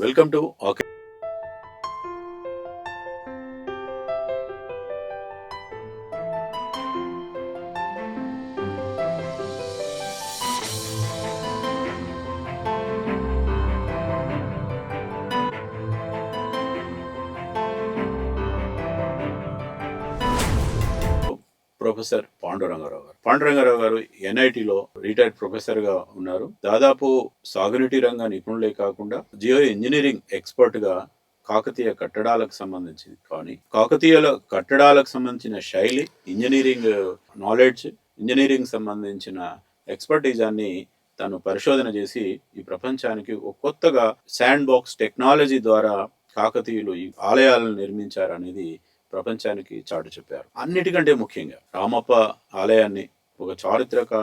Welcome to okay professor Pandurangarao గారు పాండురంగారావు గారు ఎన్ఐటిలో రిటైర్డ్ ప్రొఫెసర్గా ఉన్నారు. దాదాపు సాగునీటి రంగ నిపుణులే కాకుండా జియో ఇంజనీరింగ్ ఎక్స్పర్ట్గా కాకతీయ కట్టడాలకు సంబంధించింది. కానీ కాకతీయుల కట్టడాలకు సంబంధించిన శైలి ఇంజనీరింగ్ నాలెడ్జ్ ఇంజనీరింగ్ సంబంధించిన ఎక్స్పర్టీజాన్ని తను పరిశోధన చేసి ఈ ప్రపంచానికి ఒక కొత్తగా శాండ్ బాక్స్ టెక్నాలజీ ద్వారా కాకతీయులు ఈ ఆలయాలను నిర్మించారు అనేది ప్రపంచానికి చాటు చెప్పారు అన్నిటికంటే ముఖ్యంగా రామప్ప ఆలయాన్ని ఒక చారిత్రక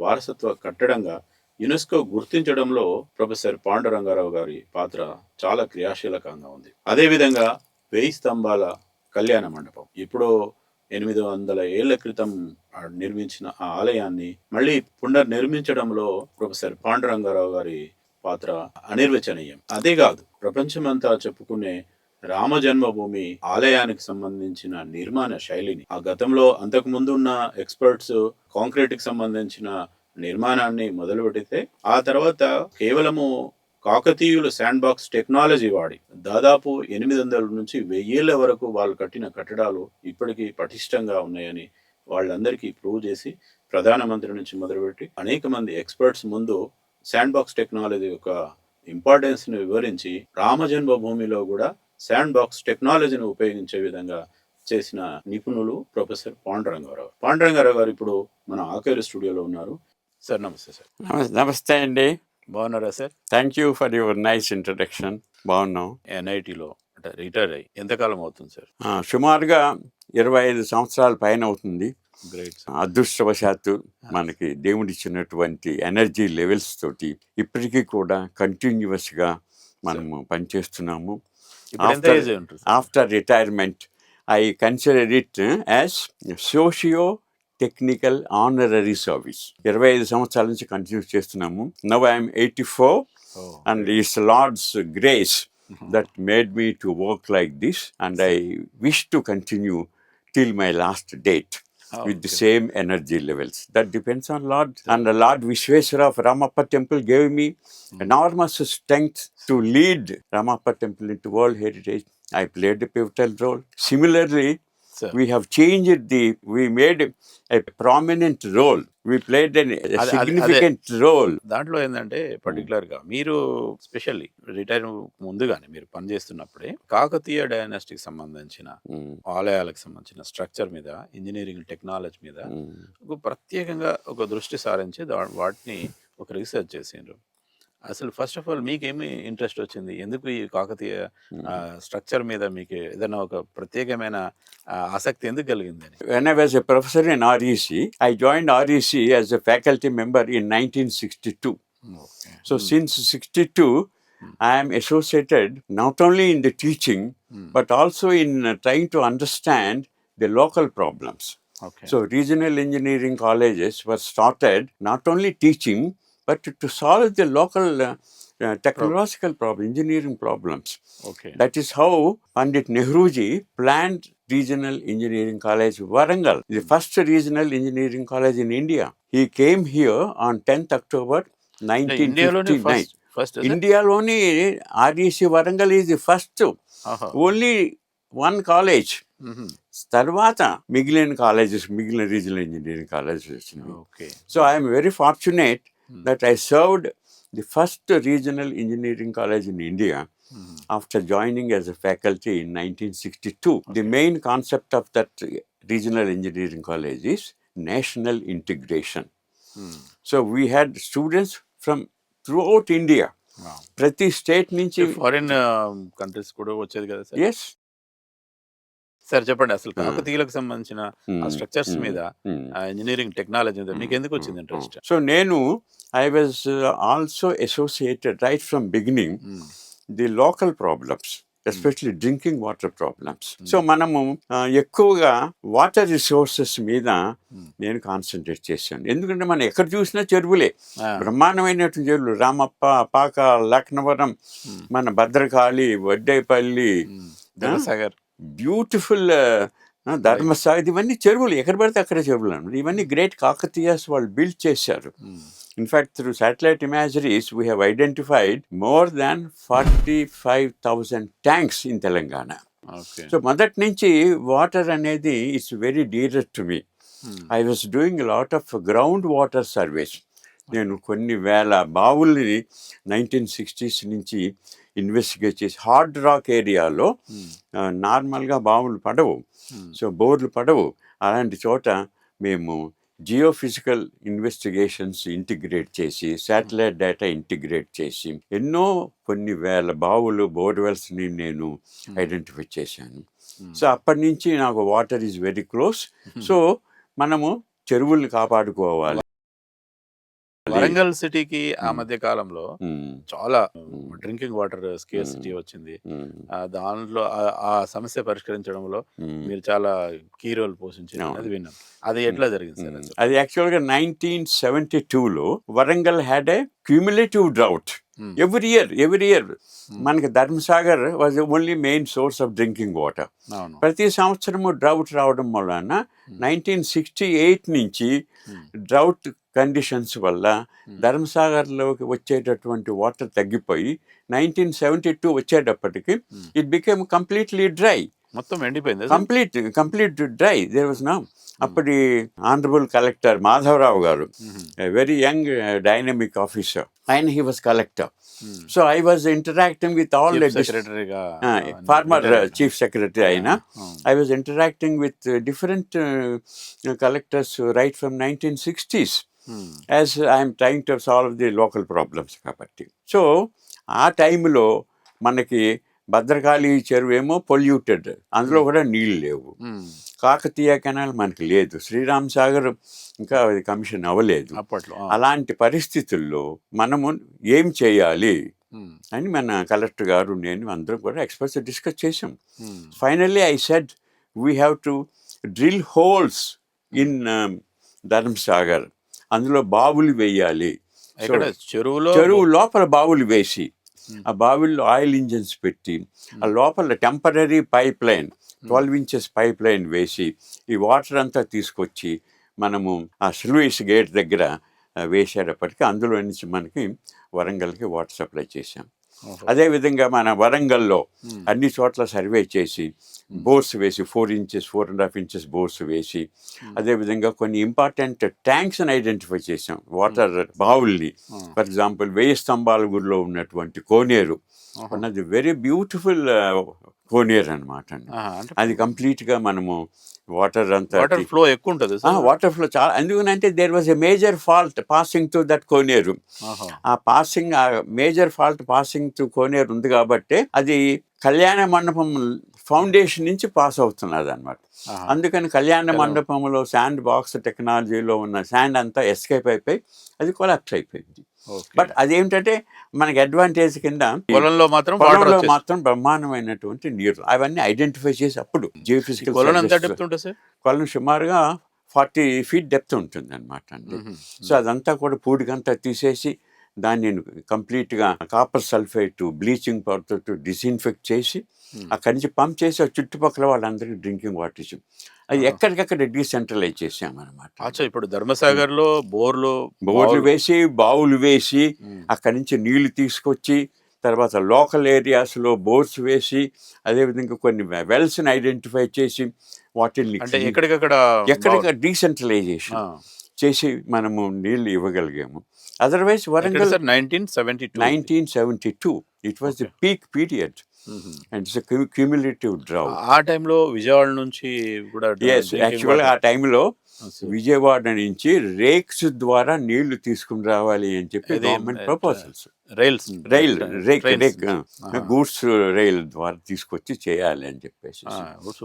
వారసత్వ కట్టడంగా యునెస్కో గుర్తించడంలో ప్రొఫెసర్ పాండురంగారావు గారి పాత్ర చాలా క్రియాశీలకంగా ఉంది. అదేవిధంగా వెయ్యి స్తంభాల కళ్యాణ మండపం. ఇప్పుడు ఎనిమిది వందల ఏళ్ళ క్రితం నిర్మించిన ఆ ఆలయాన్ని మళ్ళీ పునర్నిర్మించడంలో ప్రొఫెసర్ పాండురంగారావు గారి పాత్ర అనిర్వచనీయం. అదే కాదు ప్రపంచమంతా చెప్పుకునే రామ జన్మభూమి ఆలయానికి సంబంధించిన నిర్మాణ శైలిని ఆ గతంలో అంతకు ముందు ఉన్న ఎక్స్పర్ట్స్ కాంక్రీట్కి సంబంధించిన నిర్మాణాన్ని మొదలు పెడితే ఆ తర్వాత కేవలము కాకతీయులు శాండ్ బాక్స్ టెక్నాలజీ వాడి దాదాపు ఎనిమిది వందల నుంచి వెయ్యేళ్ళ వరకు వాళ్ళు కట్టిన కట్టడాలు ఇప్పటికీ పటిష్టంగా ఉన్నాయని వాళ్ళందరికీ ప్రూవ్ చేసి ప్రధానమంత్రి నుంచి మొదలుపెట్టి అనేక మంది ఎక్స్పర్ట్స్ ముందు శాండ్ బాక్స్ టెక్నాలజీ యొక్క ఇంపార్టెన్స్ని వివరించి రామ జన్మభూమిలో కూడా శాండ్ బాక్స్ టెక్నాలజీని ఉపయోగించే విధంగా చేసిన నిపుణులు ప్రొఫెసర్ పాండురంగారావు. పాండురంగారావు గారు ఇప్పుడు మన ఆకేరు స్టూడియోలో ఉన్నారు. సార్ నమస్తే సార్. నమస్- నమస్తే అండి. బాగున్నారా sir? Thank you for your nice introduction బాగున్నాం. ఎన్ఐటిలో అంటే రిటైర్ అయ్యి ఎంతకాలం అవుతుంది సార్? సుమారుగా ఇరవై ఐదు సంవత్సరాల పైన అవుతుంది. గ్రేట్ అదృష్టవశాత్తు మనకి దేవుడిచ్చినటువంటి ఎనర్జీ లెవెల్స్ తోటి ఇప్పటికీ కూడా కంటిన్యూస్గా మనము పనిచేస్తున్నాము. After retirement I consider it as socio technical honorary service. ఇరవై ఐదు సంవత్సరాల నుంచి కంటిన్యూ చేస్తున్నాము. Now I'm eighty four and it's Lord's grace that made me to work like this, and I wish to continue till my last date. With the same energy levels. That depends on Lord. And the Lord Vishweswara of Ramappa Temple gave me hmm. enormous strength to lead Ramappa Temple into World Heritage. I played a pivotal role. Similarly. We have changed the, we made a prominent role. We played an, a అదే- అదే- significant role. దాంట్లో ఏంటంటే పర్టికులర్గా మీరు specially retire ముందుగానే మీరు పనిచేస్తున్నప్పుడే Kakatiya dynastic సంబంధించిన Mm, ఆలయాలకు సంబంధించిన స్ట్రక్చర్ మీద ఇంజనీరింగ్ టెక్నాలజీ మీద mm. ఒక ప్రత్యేకంగా ఒక దృష్టి సారించి దా- వాటిని ఒక రీసెర్చ్ చేసిండ్రు. అసలు ఫస్ట్ ఆఫ్ ఆల్ మీకేమి ఇంట్రెస్ట్ వచ్చింది? ఎందుకు ఈ కాకతీయ స్ట్రక్చర్ మీద మీకు ఏదైనా ఒక ప్రత్యేకమైన ఆసక్తి ఎందుకు కలిగింది when I was a professor in REC I join REC as a faculty member in nineteen sixty two so since sixty two I'm associated not only in the teaching but also in trying to understand the local problems so regional engineering colleges were started not only teaching but to, to solve the local uh, uh, technological problem, engineering problems. Okay That is how Pandit Nehruji planned Regional Engineering College Warangal, the first regional engineering college in India. He came here on 10th October ఇండియాలోనే 1959. First first ఇండియాలోని REC Warangal is the first only one college తర్వాత మిగిలిన colleges మిగిలిన regional engineering colleges వచ్చినాయి okay so I'm very fortunate That I served the first regional engineering college in India after joining as a faculty in 1962. The main concept of that regional engineering college is national integration. So we had students from throughout India. ప్రతి state నుంచి foreign countries కూడా వచ్చేది కదా sir yes sir చెప్పండి అసలు కాకతీయులకు సంబంధించిన structures. మీద engineering technology మీద మీకు ఎందుకు వచ్చింది ఇంట్రెస్ట్ సో నేను I was also associated right from beginning the local problems especially drinking water problems so మనము ఎక్కువగా వాటర్ రిసోర్సెస్ మీద నేను కాన్సన్ట్రేట్ చేశాను. ఎందుకంటే మనం ఎక్కడ చూసినా చెరువులే. బ్రహ్మాండమైనటువంటి చెరువులు రామప్ప పాక లక్నవరం మన భద్రకాళి వడ్డేపల్లి ధనసాగర్. బ్యూటిఫుల్ ధర్మస్థాయి ఇవన్నీ చెరువులు. ఎక్కడ పడితే అక్కడ చెరువులు అన్నమాట. ఇవన్నీ గ్రేట్ కాకతీయాస్ వాళ్ళు బిల్డ్ చేశారు. In fact through satellite imageries we have identified more than forty five thousand tanks in Telangana so మొదటి నుంచి వాటర్ అనేది it's very dearer to me I was doing lot of ground water service నేను కొన్ని వేల బావుల్ని nineteen sixties నుంచి investigate చేసి hard rock ఏరియాలో నార్మల్గా బావులు పడవు. సో బోర్లు పడవు. అలాంటి చోట మేము జియో ఫిజికల్ ఇన్వెస్టిగేషన్స్ ఇంటిగ్రేట్ చేసి శాటిలైట్ డేటా ఇంటిగ్రేట్ చేసి ఎన్నో కొన్ని వేల బావులు బోర్వెల్స్ని నేను ఐడెంటిఫై చేశాను. సో అప్పటి నుంచి నాకు water is very close so మనము చెరువుల్ని కాపాడుకోవాలి. వరంగల్ సిటీకి ఆ మధ్య కాలంలో చాలా డ్రింకింగ్ వాటర్ స్కేర్సిటీ వచ్చింది. దాంట్లో ఆ- సమస్య పరిష్కరించడంలో. మీరు చాలా కీ రోల్ పోషించారు. అనేది విన్నాం. అది ఎట్లా జరిగింది సార్ అది? అది యాక్చువల్గా నైన్టీన్ సెవెంటీ టూలో Warangal had a cumulative drought. Every year every year మనకి Dharmasagar was only main source of drinking water ప్రతి సంవత్సరము డ్రౌట్ రావడం వలన నైన్టీన్ సిక్స్టీ ఎయిట్ నుంచి డ్రౌట్ కండిషన్స్ వల్ల ధర్మసాగర్లోకి వచ్చేటటువంటి వాటర్ తగ్గిపోయి నైన్టీన్ సెవెంటీ టూ వచ్చేటప్పటికి ఇట్ బికేమ్ కంప్లీట్లీ డ్రై మొత్తం ఎండిపోయింది complete complete dry there was no అప్పటి ఆనరబుల్ కలెక్టర్ మాధవరావు గారు వెరీ యంగ్ డైనమిక్ ఆఫీసర్ ఆయన he was collector so I was interacting with all former chief secretary అయినా. I was interacting with uh, different uh, collectors uh, right from 1960s as I'm trying to solve the local problems కాబట్టి. So ఆ టైంలో మనకి భద్రకాళి చెరువు ఏమో polluted అందులో కూడా నీళ్ళు లేవు. కాకతీయ కెనాల్ మనకి లేదు. శ్రీరామ్ సాగర్ ఇంకా అది కమిషన్ అవ్వలేదు. అప్పట్లో. అలాంటి పరిస్థితుల్లో మనము ఏం చేయాలి? ఉమ్, అని మన కలెక్టర్ గారు నేను అందరం కూడా ఎక్స్పర్ట్స్ డిస్కస్ చేసాం finally I said we have to drill holes in Dharmasagar అందులో బావులు వేయాలి. చెరువులో? చెరువు లోపల బావులు వేసి ఆ బావిల్లో ఆయిల్ ఇంజన్స్ పెట్టి ఆ లోపల temporary pipe line twelve inches pipe line వేసి ఈ వాటర్ అంతా తీసుకొచ్చి మనము ఆ స్లూయిస్ గేట్ దగ్గర వేసేటప్పటికి అందులో నుంచి మనకి వరంగల్కి వాటర్ సప్లై చేశాం. అదేవిధంగా మన వరంగల్లో అన్ని చోట్ల సర్వే చేసి బోర్స్ వేసి four inches four and half inches bores వేసి అదేవిధంగా కొన్ని ఇంపార్టెంట్ ట్యాంక్స్ని ఐడెంటిఫై చేసాం వాటర్ బావుల్ని. ఫర్ ఎగ్జాంపుల్ వేయి స్తంభాల గుడిలో ఉన్నటువంటి కోనేరు. అన్నది వెరీ బ్యూటిఫుల్ కోనేరు అనమాట అది కంప్లీట్గా మనము వాటర్ అంతా వాటర్ ఫ్లో ఎక్కువ ఉంటుంది వాటర్ ఫ్లో చాలా ఎందుకంటే there was a major fault passing through that కోనేరు. ఆ పాసింగ్ ఆ మేజర్ ఫాల్ట్ పాసింగ్ త్రూ కోనేరు ఉంది కాబట్టి అది కళ్యాణ మండపం ఫౌండేషన్ నుంచి పాస్ అవుతున్నది అనమాట. అందుకని కళ్యాణ మండపంలో శాండ్ బాక్స్ టెక్నాలజీలో ఉన్న శాండ్ అంతా ఎస్కేప్ అయిపోయి అది కొలాప్స్ అయిపోయింది. బట్ అదేంటంటే మనకి అడ్వాంటేజ్ కింద పొలంలో మాత్రం పొలంలో మాత్రం బ్రహ్మాండమైనటువంటి నీరు అవన్నీ ఐడెంటిఫై చేసి అప్పుడు జియోఫిజికల్ కొలను సుమారుగా ఫార్టీ ఫీట్ డెప్త్ ఉంటుంది అనమాట అండి. సో అదంతా కూడా పూడికంతా తీసేసి దాన్ని కంప్లీట్గా కాపర్ సల్ఫేట్ బ్లీచింగ్ పౌడర్తో డిస్ఇన్ఫెక్ట్ చేసి అక్కడి నుంచి పంప్ చేసి ఆ చుట్టుపక్కల వాళ్ళందరికీ డ్రింకింగ్ వాటర్ ఇచ్చాం. అది ఎక్కడికక్కడ డీసెంట్రలైజ్ చేసామన్నమాట అచ్చా ఇప్పుడు ధర్మసాగర్లో బోర్లు బోర్లు వేసి బావులు వేసి అక్కడి నుంచి నీళ్ళు తీసుకొచ్చి తర్వాత లోకల్ ఏరియాస్లో బోర్స్ వేసి అదేవిధంగా కొన్ని వెల్స్ని ఐడెంటిఫై చేసి వాటిని అంటే ఎక్కడికక్కడ ఎక్కడిక డీసెంట్రలైజేషన్. చేసి మనము నీళ్ళు ఇవ్వగలిగాము. Otherwise Warangal nineteen seventy two nineteen seventy two it was the peak period and it's cumulative drought ఆ టైంలో విజయవాడ నుంచి కూడా యాక్చువల్గా ఆ టైంలో sir. విజయవాడ నుంచి రేక్స్ ద్వారా నీళ్ళు తీసుకుని రావాలి అని చెప్పి government proposals rails rail rake. Rake. Goods rail ద్వారా తీసుకొచ్చి చేయాలి అని చెప్పేసి.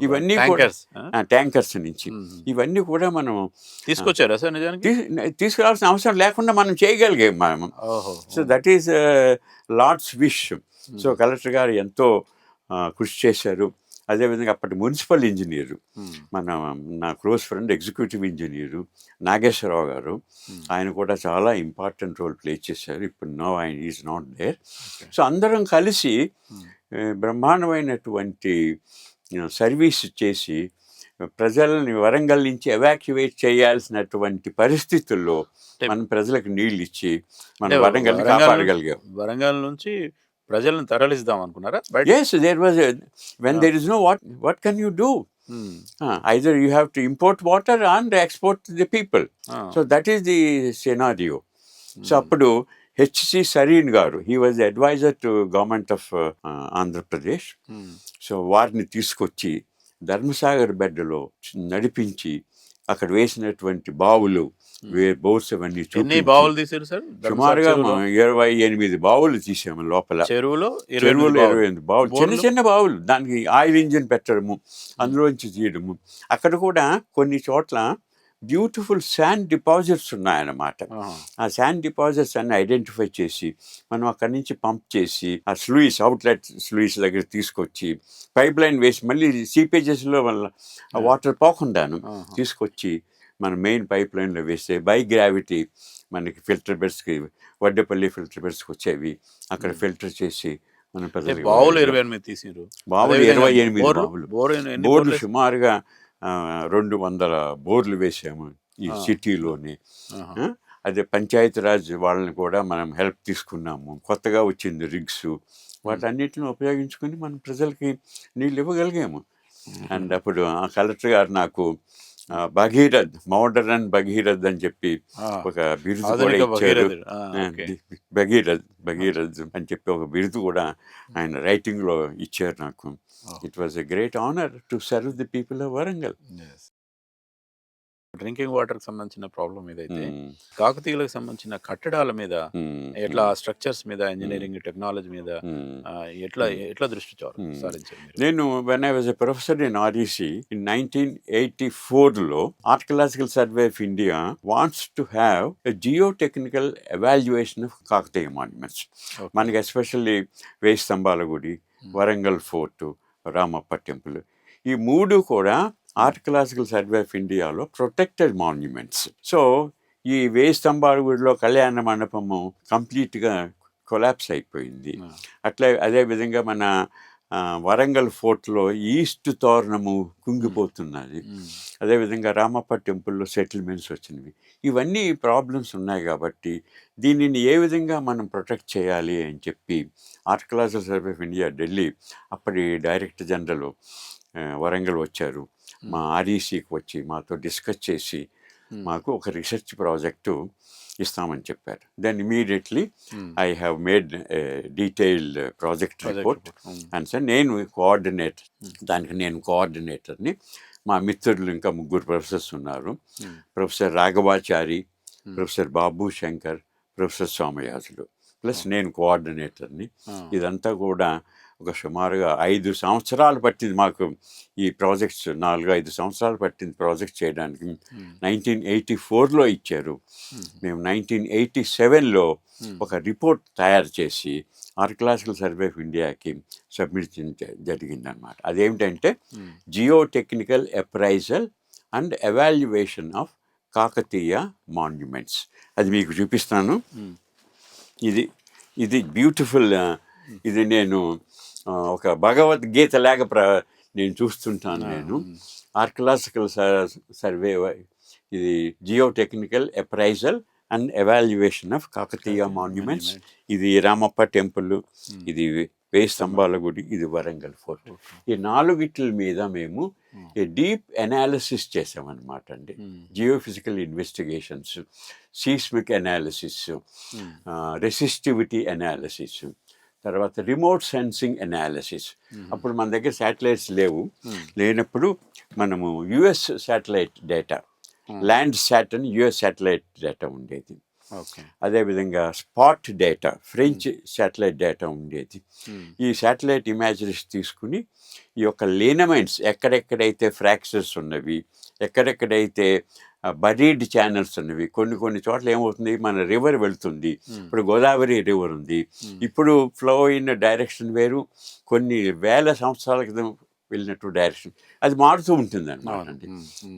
ఇవన్నీ? ట్యాంకర్స్ నుంచి. ఇవన్నీ కూడా మనం తీసుకొచ్చారా సార్ నిజానికి తీసుకురావాల్సిన అవసరం లేకుండా మనం చేయగలిగాం మనం so that is Lord's wish so collector గారు ఎంతో కృషి చేశారు అదేవిధంగా అప్పటి మున్సిపల్ ఇంజనీరు. మన నా close friend executive engineer Nageswararao గారు. ఆయన కూడా చాలా ఇంపార్టెంట్ రోల్ ప్లే చేశారు ఇప్పుడు నో ఆయన ఈజ్ నాట్ దేర్. సో అందరం కలిసి బ్రహ్మాండమైనటువంటి సర్వీస్ చేసి ప్రజలని వరంగల్ నుంచి ఎవాక్యువేట్ చేయాల్సినటువంటి పరిస్థితుల్లో మనం ప్రజలకు నీళ్ళు ఇచ్చి మన వరంగల్- కాపాడగలిగాం వరంగల్ నుంచి ప్రజలను తరలిస్తాం అనుకున్నారా yes there was when. There is no what what can you do. Either you have to import water and export the people. So that is the scenario so. అప్పుడు హెచ్సి సరీన్ గారు he was adviser to government of Andhra Pradesh. So వారిని తీసుకొచ్చి ధర్మసాగర్ బెడ్డలో నడిపించి అక్కడ వేసినటువంటి బావులు వే bores అవన్నీ ఎన్ని బావులు తీసారు సార్? సుమారుగా ఇరవై ఎనిమిది బావులు తీసాము లోపల. చెరువులో చెరువులు ఇరవై బావులు. ఎనిమిది బావులు. చిన్న? చిన్న బావులు. దానికి ఆయిల్ ఇంజిన్ పెట్టడము అందులోంచి తీయడము. అక్కడ కూడా కొన్ని చోట్ల బ్యూటిఫుల్ శాండ్ డిపాజిట్స్ ఉన్నాయన్నమాట. ఆ శాండ్ డిపాజిట్స్ అన్ని ఐడెంటిఫై చేసి మనం అక్కడి నుంచి పంప్ చేసి ఆ స్లూయిస్ అవుట్లెట్ స్లూయిస్ దగ్గర తీసుకొచ్చి పైప్ లైన్ వేసి మళ్ళీ సీపేజెస్లో వల్ల ఆ. వాటర్ పోకుండాను. తీసుకొచ్చి మన మెయిన్ పైప్ లైన్లో వేస్తే బై గ్రావిటీ మనకి ఫిల్టర్ బెడ్స్కి వడ్డేపల్లి ఫిల్టర్ బెడ్స్కి వచ్చేవి అక్కడ. ఫిల్టర్ చేసి మన బావులు. ఇరవై ఎనిమిది తీసిరు బావులు ఇరవై ఎనిమిది బోర్లు? బావులు బోర్లు సుమారుగా రెండు వందల బోర్లు వేసాము ఈ. సిటీలోనే? అదే పంచాయతీరాజ్ వాళ్ళని కూడా మనం హెల్ప్ తీసుకున్నాము కొత్తగా వచ్చింది రిగ్స్ వాటన్నిటిని ఉపయోగించుకొని మనం ప్రజలకి నీళ్ళు ఇవ్వగలిగాము అండ్ అప్పుడు ఆ కలెక్టర్ గారు నాకు భగీరథ్ మోడరన్ భగీరథ్ అని చెప్పి. ఒక బిరుదు కూడా ఇచ్చారు భగీరథ్ భగీరథ్ అని చెప్పి ఒక బిరుదు కూడా ఆయన రైటింగ్లో ఇచ్చారు నాకు. It was a great honour to serve the people of Warangal. Drinking వాటర్కి సంబంధించిన ప్రాబ్లం Hmm. కాకతీయులకు సంబంధించిన కట్టడాల మీద. ఎట్లా స్ట్రక్చర్స్ మీద ఇంజనీరింగ్ టెక్నాలజీ మీద ఎట్లా. ఎట్లా దృష్టి. సారించారు నేను when I was a professor in REC in nineteen eighty లో archaeological survey of India wants to have a geo technical evaluation of Kakatiya monuments. మనకి ఎస్పెషల్లీ వేయి స్తంభాల గుడి వరంగల్ ఫోర్టు రామప్ప టెంపుల్ ఈ మూడు కూడా ఆర్కియలాజికల్ సర్వే ఆఫ్ ఇండియాలో ప్రొటెక్టెడ్ మాన్యుమెంట్స్ సో ఈ వేయి స్తంభాల గుడిలో కళ్యాణ మండపము కంప్లీట్గా కొలాప్స్ అయిపోయింది. Ah. అట్లే అదే విధంగా మన వరంగల్ ఫోర్ట్లో ఈస్ట్ తోరణము కుంగిపోతున్నది. Hmm. అదేవిధంగా రామప్ప టెంపుల్లో సెటిల్మెంట్స్ వచ్చినవి. ఇవన్నీ ప్రాబ్లమ్స్ ఉన్నాయి కాబట్టి దీనిని ఏ విధంగా మనం ప్రొటెక్ట్ చేయాలి అని చెప్పి archaeological survey of India Delhi అప్పటి డైరెక్టర్ జనరల్ వరంగల్ వచ్చారు. మా ఆర్ఈసీకి వచ్చి మాతో డిస్కస్ చేసి. మాకు ఒక రీసెర్చ్ ప్రాజెక్టు ఇస్తామని చెప్పారు then immediately. I have made detailed project report. And sir నేను కోఆర్డినేటర్ దానికి నేను కోఆర్డినేటర్ని మా మిత్రులు ఇంకా ముగ్గురు ప్రొఫెసర్స్ ఉన్నారు. Professor Raghavachari. Professor Babu Shankar professor Somayajulu plus నేను కోఆర్డినేటర్ని. ఇదంతా కూడా ఒక సుమారుగా ఐదు సంవత్సరాలు పట్టింది మాకు ఈ ప్రాజెక్ట్స్ నాలుగు ఐదు సంవత్సరాలు పట్టింది ప్రాజెక్ట్ చేయడానికి. నైన్టీన్ ఎయిటీ ఫోర్లో ఇచ్చారు. మేము నైన్టీన్ ఎయిటీ సెవెన్లో. ఒక రిపోర్ట్ తయారు చేసి ఆర్కియలాజికల్ సర్వే ఆఫ్ ఇండియాకి సబ్మిట్ జరిగిందనమాట అదేమిటంటే. Geo technical appraisal and evaluation of Kakatiya monuments అది మీకు చూపిస్తాను. ఇది ఇది బ్యూటిఫుల్ ఇది నేను ఒక భగవద్గీత లాగా ప్ర నేను చూస్తుంటాను నేను ఆర్కియలాజికల్ సర్వే ఇది geo technical appraisal and evaluation of Kakatiya monuments ఇది రామప్ప టెంపుల్. ఇది వేయి స్తంభాల గుడి ఇది వరంగల్ ఫోర్ట్ ఈ నాలుగిట్ల మీద మేము. ఈ డీప్ అనాలిసిస్ చేసామన్నమాట అండి. Geophysical investigations seismic analysis. Resistivity analysis తర్వాత రిమోట్ సెన్సింగ్ అనాలిసిస్. అప్పుడు మన దగ్గర శాటిలైట్స్ లేవు. లేనప్పుడు మనము US satellite data. Landsat అని యుఎస్ శాటిలైట్ డేటా ఉండేది. అదేవిధంగా spot data French satellite data ఉండేది. ఈ శాటిలైట్ ఇమాజరీస్ తీసుకుని ఈ యొక్క లీనమెంట్స్ ఎక్కడెక్కడైతే ఫ్రాక్చర్స్ ఉన్నవి ఎక్కడెక్కడైతే బరీడ్ ఛానల్స్ ఉన్నవి. కొన్ని కొన్ని చోట్ల ఏమవుతుంది మన రివర్ వెళ్తుంది. ఇప్పుడు గోదావరి రివర్ ఉంది. ఇప్పుడు ఫ్లో ఇన్ డైరెక్షన్ వేరు. కొన్ని వేల సంవత్సరాల క్రితం వెళ్ళినట్టు డైరెక్షన్ అది మారుతూ ఉంటుంది అనమాట అండి.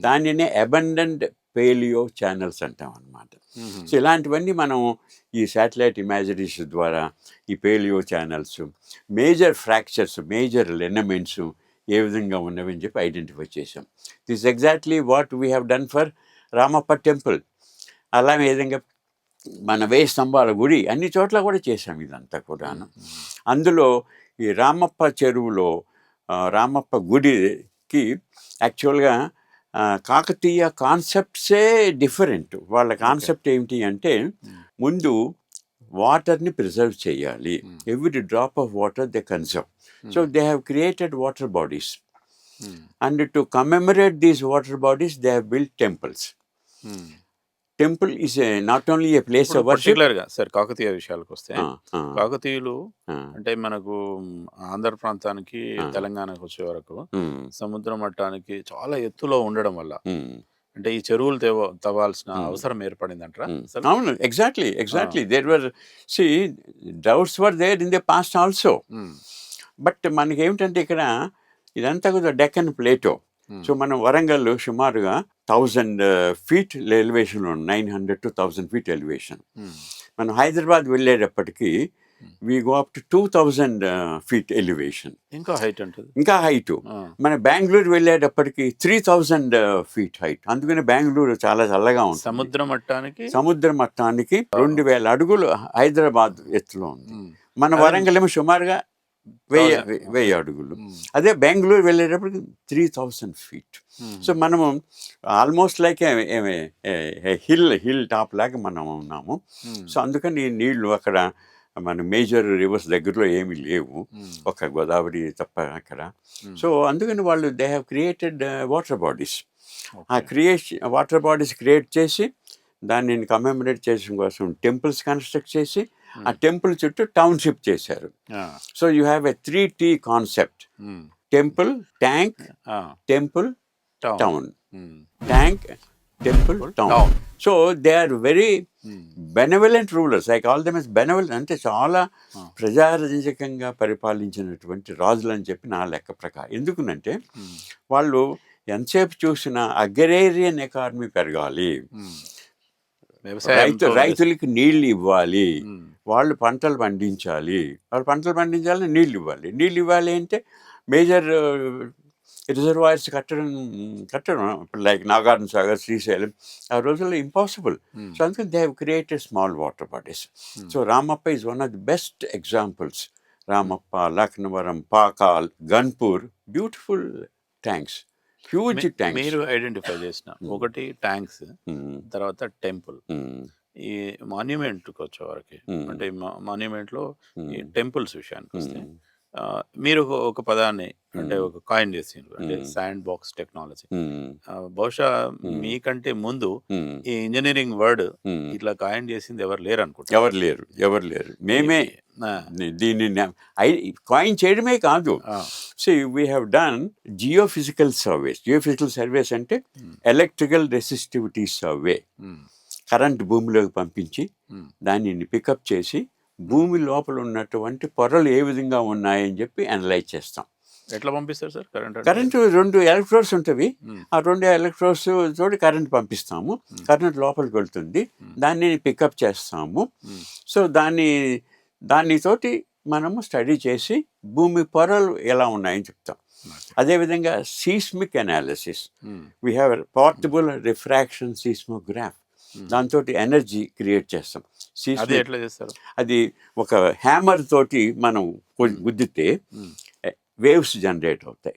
దానినే అబండెంట్ పేలియో ఛానల్స్ అంటాం అనమాట సో ఇలాంటివన్నీ మనం ఈ శాటిలైట్ ఇమాజినరీస్ ద్వారా ఈ paleo channels major fractures major lineaments ఏ విధంగా ఉన్నవి అని చెప్పి ఐడెంటిఫై చేసాం this exactly what we have done for Ramappa temple. అలా విధంగా మన వేయి స్తంభాల గుడి అన్ని చోట్ల కూడా చేసాం ఇదంతా కూడాను. అందులో ఈ రామప్ప చెరువులో రామప్ప గుడికి యాక్చువల్గా కాకతీయ కాన్సెప్ట్సే డిఫరెంట్. వాళ్ళ కాన్సెప్ట్ ఏమిటి అంటే ముందు వాటర్ని ప్రిజర్వ్ చేయాలి. Every drop of water they conserve. So they have created water bodies. And to commemorate these water bodies they have build temples. Temple is not only a place of worship పర్టికులర్గా sir Kakatiya విషయాలకు వస్తే కాకతీయులు అంటే మనకు ఆంధ్ర ప్రాంతానికి. తెలంగాణకు వచ్చే వరకు సముద్ర మట్టానికి చాలా ఎత్తులో ఉండడం వల్ల అంటే ఈ చెరువులు తేవ తవ్వాల్సిన. అవసరం ఏర్పడిందంటారా? అవును exactly exactly there were see doubts were there in the past also. But మనకి ఏమిటంటే ఇక్కడ ఇదంతా కూడా డెక్కన్ ప్లేటో. సో మనం వరంగల్ సుమారుగా thousand feet elevation nine hundred to thousand feet elevation. మనం హైదరాబాద్ వెళ్ళేటప్పటికి we go up to two thousand feet elevation ఇంకా హైట్ ఉంటుంది. ఇంకా హైటు. మన బెంగళూరు వెళ్ళేటప్పటికి త్రీ థౌజండ్ ఫీట్ హైట్ అందుకని బెంగళూరు చాలా చల్లగా ఉంటుంది. సముద్ర మట్టానికి? సముద్ర మట్టానికి రెండు వేల అడుగులు హైదరాబాద్ ఎత్తులో ఉంది. Mm. మన వరంగల్ ఏమో సుమారుగా వెయ్యి. వెయ్యి అడుగులు. అదే బెంగళూరు వెళ్ళేటప్పటికి త్రీ థౌసండ్ ఫీట్. సో మనము almost like hill hill top లాగా మనం ఉన్నాము. సో అందుకని నీళ్ళు అక్కడ మన మేజర్ రివర్స్ దగ్గరలో ఏమీ లేవు. ఒక గోదావరి తప్ప అక్కడ. సో అందుకని వాళ్ళు they have created water bodies ఆ. క్రియేషన్ వాటర్ బాడీస్ క్రియేట్ చేసి దానిని కమెమరేట్ చేయడం కోసం టెంపుల్స్ కన్స్ట్రక్ట్ చేసి ఆ టెంపుల్ చుట్టూ టౌన్షిప్ చేశారు. So you have a three T concept Mm. Temple tank. Temple. Town Mm. Tank temple town. So they are very. Benevolent rulers I call them as benevolent అంటే చాలా. ప్రజారంజకంగా పరిపాలించినటువంటి రాజులు అని చెప్పి నా లెక్క ప్రకారం ఎందుకునంటే. వాళ్ళు ఎంతసేపు చూసినా అగ్రేరియన్ ఎకానమీ పెరగాలి. రైతు రైతులకి నీళ్ళు ఇవ్వాలి. వాళ్ళు పంటలు పండించాలి. వాళ్ళు పంటలు పండించాలని నీళ్ళు ఇవ్వాలి. నీళ్ళు ఇవ్వాలి అంటే మేజర్ రిజర్వాయర్స్ కట్టడం కట్టడం లైక్ నాగార్జున సాగర్ శ్రీశైలం ఆ రోజుల్లో ఇంపాసిబుల్. సో అందుకని they have created small water bodies. So Ramappa is one of the best examples. Ramappa Laknavaram Pakhal Ganpur beautiful tanks. Huge tanks. మీరు ఐడెంటిఫై చేసిన ఒకటి ట్యాంక్స్ తర్వాత టెంపుల్. ఈ మాన్యుమెంట్ వచ్చే వరకు Hmm. అంటే మాన్యుమెంట్లో ఈ టెంపుల్స్ విషయానికి వస్తే మీరు ఒక- పదాన్ని అంటే. ఒక కాయిన్ చేసిండ్రు. అంటే. Sand box technology. బహుశా మీకంటే ముందు ఈ ఇంజనీరింగ్ వర్డ్ ఇట్లా కాయిన్ చేసింది ఎవరు లేరు అనుకుంటా ఎవరు లేరు. ఎవరు లేరు. మేమే దీన్ని కాయిన్ చేయడమే కాదు. So we have done geo physical surveys. Geo physical surveys అంటే ఎలక్ట్రికల్ రెసిస్టివిటీ సర్వే. కరెంట్ భూమిలోకి పంపించి దానిని పికప్ చేసి భూమి లోపల ఉన్నటువంటి పొరలు ఏ విధంగా ఉన్నాయని చెప్పి అనలైజ్ చేస్తాం. ఎట్లా పంపిస్తారు సార్ కరెంట్ కరెంటు రెండు ఎలక్ట్రోడ్స్ ఉంటవి. ఆ రెండు ఎలక్ట్రోడ్స్ తోటి కరెంట్ పంపిస్తాము. కరెంట్ లోపలికి వెళ్తుంది. దాన్ని పికప్ చేస్తాము. సో దాన్ని దానితోటి మనము స్టడీ చేసి భూమి పొరలు ఎలా ఉన్నాయని చెప్తాం. అదేవిధంగా seismic analysis. We have portable refraction seismograph దాంతో ఎనర్జీ క్రియేట్ చేస్తాం. అది సీస్మిక్ ఎట్లా చేస్తారు? అది ఒక హ్యామర్ తోటి మనం కొ- గుద్దితే వేవ్స్ జనరేట్ అవుతాయి.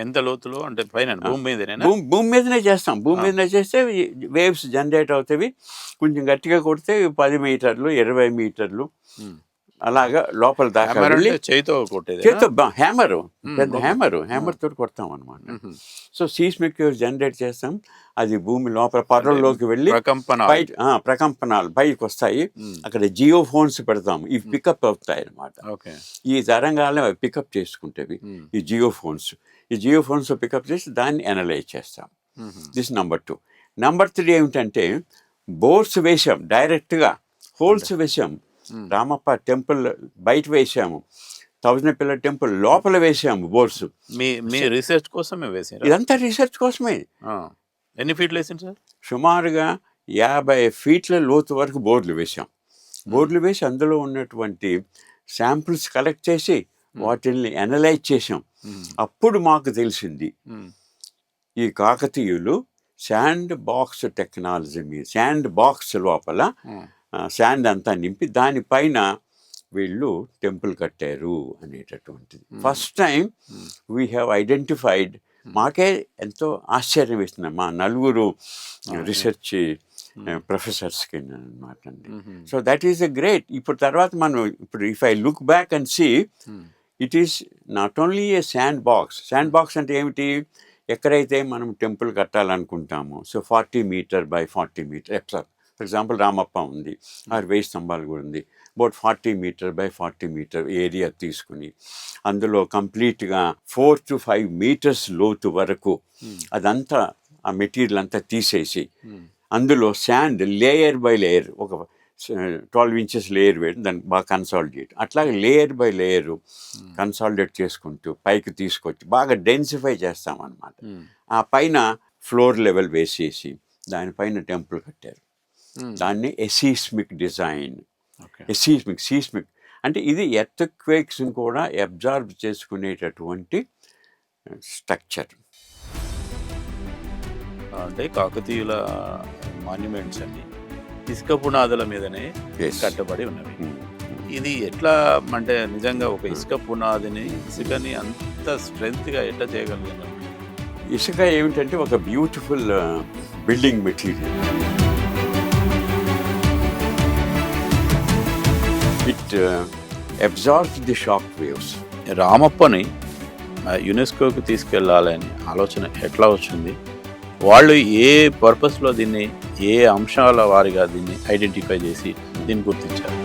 ఎంత లోతులో? అంటే పైన భూమి మీదనేనా? భూమి మీదనే చేస్తాం. భూమి. మీదనే చేస్తే వేవ్స్ జనరేట్ అవుతాయి. కొంచెం గట్టిగా కొడితే పది మీటర్లు ఇరవై మీటర్లు. Hmm. అలాగా లోపల దాకా చేయితో కొట్టేది చేత్తో హ్యామర్ పెద్ద. హ్యామర్ హ్యామర్ తోటి కొడతాం అనమాట సో సీస్మిక్ జనరేట్ చేస్తాం. అది భూమి లోపల పొరల్లోకి వెళ్ళి బయట ప్రకంపనాలు బయటకు వస్తాయి. అక్కడ జియో ఫోన్స్ పెడతాం. ఇవి పికప్ అవుతాయి అనమాట ఓకే. ఈ తరంగాలను అవి పికప్ చేసుకుంటేవి ఈ జియో ఫోన్స్ ఈ జియో ఫోన్స్ పికప్ చేసి దాన్ని అనలైజ్ చేస్తాం. This number two number three ఏమిటంటే బోర్డ్స్ వేసాం డైరెక్ట్గా హోల్స్ వేసాం రామప్ప టెంపుల్ బయట వేసాము థౌజండ్ పిల్లర్ టెంపుల్ లోపల వేసాము బోర్డ్స్. మీ మీ రీసెర్చ్ కోసమే వేసారు? ఇదంతా రీసెర్చ్ కోసమే. ఎన్ని ఫీట్లు వేసింది సార్? సుమారుగా యాభై ఫీట్ల లోతు వరకు బోర్డులు వేసాం బోర్డులు వేసి అందులో ఉన్నటువంటి శాంపిల్స్ కలెక్ట్ చేసి వాటిని అనలైజ్ చేసాం అప్పుడు మాకు తెలిసింది ఈ కాకతీయులు శాండ్ బాక్స్ టెక్నాలజీ మీద శాండ్ బాక్స్ లోపల శాండ్ అంతా నింపి దానిపైన వీళ్ళు టెంపుల్ కట్టారు అనేటటువంటిది. First time we have identified మాకే ఎంతో ఆశ్చర్యం వేస్తుంది. మా నలుగురు రీసెర్చ్ ప్రొఫెసర్స్కి అనమాట అండి. So that is a great ఇప్పుడు తర్వాత మనం ఇప్పుడు if I look back and see it is not only a sand box sand box అంటే ఏమిటి? ఎక్కడైతే మనం temple కట్టాలనుకుంటామో so forty metre by forty metre ఎట్లా ఫర్ ఎగ్జాంపుల్ రామప్ప ఉంది. ఆరు వెయ్యి స్తంభాలు కూడా ఉంది. About forty metre by forty metre area తీసుకుని అందులో కంప్లీట్గా ఫోర్ టు ఫైవ్ మీటర్స్ లోతు వరకు అదంతా ఆ మెటీరియల్ అంతా తీసేసి అందులో శాండ్ లేయర్ బై లేయర్ ఒక ట్వెల్వ్ ఇంచెస్ లేయర్ వేయడం దాన్ని బాగా కన్సాలిడేట్ అట్లాగే లేయర్ బై లేయర్ కన్సాలిడేట్ చేసుకుంటూ పైకి తీసుకొచ్చి బాగా డెన్సిఫై చేస్తామన్నమాట. ఆ పైన ఫ్లోర్ లెవెల్ వేసేసి దానిపైన టెంపుల్ కట్టారు. దాన్ని ఎసీస్మిక్ డిజైన్ ఎసీస్మిక్ సీస్మిక్ అంటే ఇది ఎర్త్ క్వేక్స్ని కూడా అబ్జార్బ్ చేసుకునేటటువంటి స్ట్రక్చర్ అంటే కాకతీయుల మాన్యుమెంట్స్ అన్ని ఇసుక పునాదుల మీదనే. కట్టబడి ఉన్నవి. ఇది ఎట్లా అంటే నిజంగా ఒక ఇసుక పునాదిని ఇసుకని అంత స్ట్రెంగ్త్గా ఎట్లా చేయగలిగినారు ఇసుక ఏమిటంటే ఒక beautiful building material it absorb the shock waves రామప్పని యునెస్కోకి తీసుకెళ్ళాలని ఆలోచన ఎట్లా వచ్చింది? వాళ్ళు ఏ పర్పస్లో దీన్ని ఏ అంశాల వారిగా దీన్ని ఐడెంటిఫై చేసి దీన్ని గుర్తించారు?